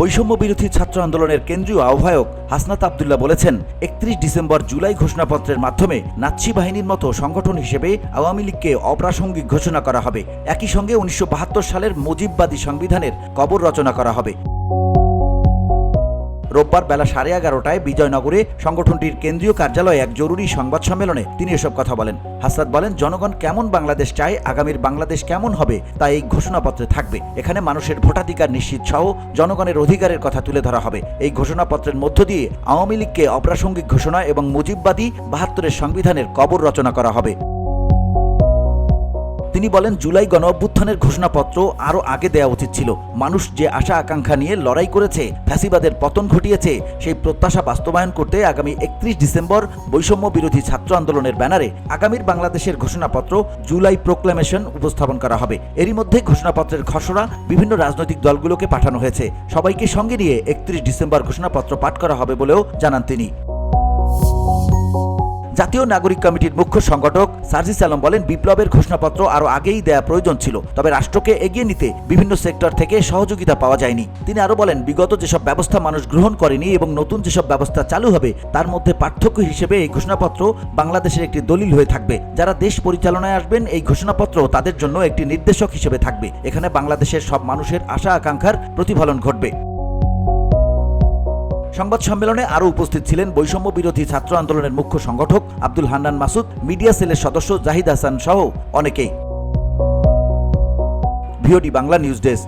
বৈষম্য বিরোধী ছাত্র আন্দোলনের কেন্দ্রীয় আহ্বায়ক হাসনাত আবদুল্লাহ বলেছেন, একত্রিশ ডিসেম্বর জুলাই ঘোষণাপত্রের মাধ্যমে নাৎসি বাহিনীর মতো সংগঠন হিসেবে আওয়ামী লীগকে অপ্রাসঙ্গিক ঘোষণা করা হবে। একই সঙ্গে উনিশশো বাহাত্তর সালের মুজিববাদী সংবিধানের কবর রচনা করা হবে। রোববার বেলা সাড়ে এগারোটায় বিজয়নগরে সংগঠনটির কেন্দ্রীয় কার্যালয়ে এক জরুরি সংবাদ সম্মেলনে তিনি এসব কথা বলেন। হাসনাত বলেন, জনগণ কেমন বাংলাদেশ চায়, আগামীর বাংলাদেশ কেমন হবে, তা এই ঘোষণাপত্রে থাকবে। এখানে মানুষের ভোটাধিকার নিশ্চিত সহ জনগণের অধিকারের কথা তুলে ধরা হবে। এই ঘোষণাপত্রের মধ্য দিয়ে আওয়ামী লীগকে অপ্রাসঙ্গিক ঘোষণা এবং মুজিববাদী বাহাত্তরের সংবিধানের কবর রচনা করা হবে। তিনি বলেন, জুলাই গণ অভ্যুত্থানের ঘোষণাপত্র আরও আগে দেওয়া উচিত ছিল। মানুষ যে আশা আকাঙ্ক্ষা নিয়ে লড়াই করেছে, ফ্যাসিবাদের পতন ঘটিয়েছে, সেই প্রত্যাশা বাস্তবায়ন করতে আগামী একত্রিশ ডিসেম্বর বৈষম্য বিরোধী ছাত্র আন্দোলনের ব্যানারে আগামীর বাংলাদেশের ঘোষণাপত্র জুলাই প্রোক্লামেশন উপস্থাপন করা হবে। এরই মধ্যে ঘোষণাপত্রের খসড়া বিভিন্ন রাজনৈতিক দলগুলোকে পাঠানো হয়েছে। সবাইকে সঙ্গে নিয়ে একত্রিশ ডিসেম্বর ঘোষণাপত্র পাঠ করা হবে বলেও জানান তিনি। জাতীয় নাগরিক কমিটির মুখ্য সংগঠক সার্জিস আলম বলেন, বিপ্লবের ঘোষণাপত্র আরও আগেই দেয়া প্রয়োজন ছিল, তবে রাষ্ট্রকে এগিয়ে নিতে বিভিন্ন সেক্টর থেকে সহযোগিতা পাওয়া যায়নি। তিনি আরও বলেন, বিগত যেসব ব্যবস্থা মানুষ গ্রহণ করেনি এবং নতুন যেসব ব্যবস্থা চালু হবে, তার মধ্যে পার্থক্য হিসেবে এই ঘোষণাপত্র বাংলাদেশের একটি দলিল হয়ে থাকবে। যারা দেশ পরিচালনায় আসবেন, এই ঘোষণাপত্র তাদের জন্য একটি নির্দেশক হিসেবে থাকবে। এখানে বাংলাদেশের সব মানুষের আশা আকাঙ্ক্ষার প্রতিফলন ঘটবে। সংবাদ সম্মেলনে আরও উপস্থিত ছিলেন বৈষম্য বিরোধী ছাত্র আন্দোলনের মুখ্য সংগঠক আব্দুল হান্নান মাসুদ, মিডিয়া সেলের সদস্য জাহিদ হাসান সহ অনেকেই। V O D Bangla news desk.